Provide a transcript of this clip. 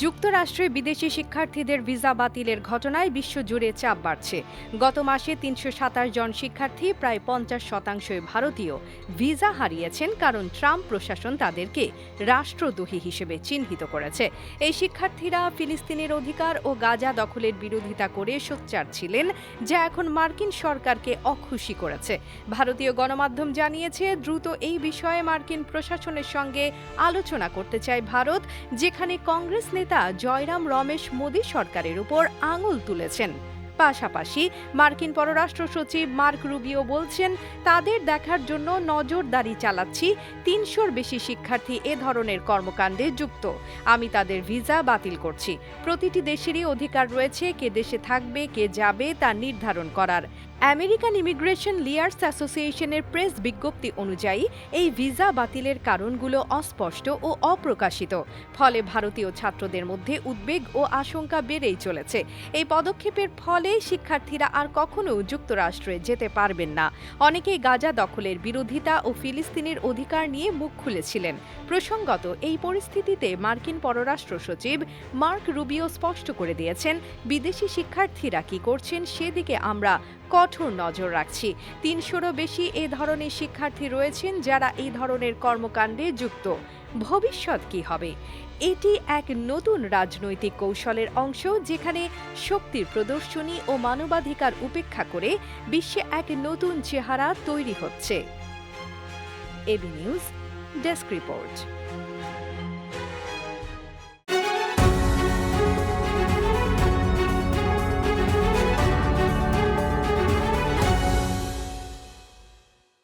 যুক্তরাষ্ট্রে বিদেশি শিক্ষার্থীদের ভিসা বাতিলের ঘটনায় বিশ্বজুড়ে চাপ বাড়ছে। গত মাসে তিনশো সাতাশ জন শিক্ষার্থী, প্রায় পঞ্চাশ শতাংশই ভারতীয়, ভিসা হারিয়েছেন কারণ ট্রাম্প প্রশাসন তাদেরকে রাষ্ট্রদ্রোহী হিসেবে চিহ্নিত করেছে। এই শিক্ষার্থীরা ফিলিস্তিনের অধিকার ও গাজা দখলের বিরোধিতা করে সোচ্চার ছিলেন, যা এখন মার্কিন সরকারকে অখুশি করেছে। ভারতীয় গণমাধ্যম জানিয়েছে, দ্রুত এই বিষয়ে মার্কিন প্রশাসনের সঙ্গে আলোচনা করতে চায় ভারত, যেখানে কংগ্রেস নেতা জয়রাম রমেশ মোদী সরকারের উপর আঙুল তুলেছেন। পাশাপাশি মার্কিন পররাষ্ট্র সচিব মার্ক রুবিও বলছেন, তাদের দেখার জন্য নজরদারি চালাচ্ছি, তিনশোর বেশি শিক্ষার্থী এ ধরনের কর্মকাণ্ডে যুক্ত। আমি তাদের ভিসা বাতিল করছি। প্রতিটি দেশেরই অধিকার রয়েছে, কে দেশে থাকবে, কে যাবে তা নির্ধারণ করার। আমেরিকান ইমিগ্রেশন লিয়ার্স অ্যাসোসিয়েশনের প্রেস বিজ্ঞপ্তি অনুযায়ী, এই ভিসা বাতিলের কারণগুলো অস্পষ্ট ও অপ্রকাশিত। ফলে ভারতীয় ছাত্রদের মধ্যে উদ্বেগ ও আশঙ্কা বেড়েই চলেছে। এই পদক্ষেপের ফলে শিক্ষার্থীরা আর কখনো যুক্তরাষ্ট্রে যেতে পারবেন না। অনেকেই গাজা দখলের বিরোধিতা ও ফিলিস্তিনের অধিকার নিয়ে মুখ খুলেছিলেন। প্রসঙ্গত, এই পরিস্থিতিতে মার্কিন পররাষ্ট্র সচিব মার্ক রুবিও স্পষ্ট করে দিয়েছেন, বিদেশি শিক্ষার্থীরা কি করছেন সেদিকে আমরা কঠোর নজর রাখছি। তিনশোরও বেশি এ ধরনের শিক্ষার্থী রয়েছেন যারা এই ধরনের কর্মকাণ্ডে যুক্ত। ভবিষ্যৎ কি হবে? এটি এক নতুন রাজনৈতিক কৌশলের অংশ যেখানে শক্তির প্রদর্শনী ও মানবাধিকার উপেক্ষা করে বিশ্বে এক নতুন চেহারা তৈরি হচ্ছে। AB news, desk report.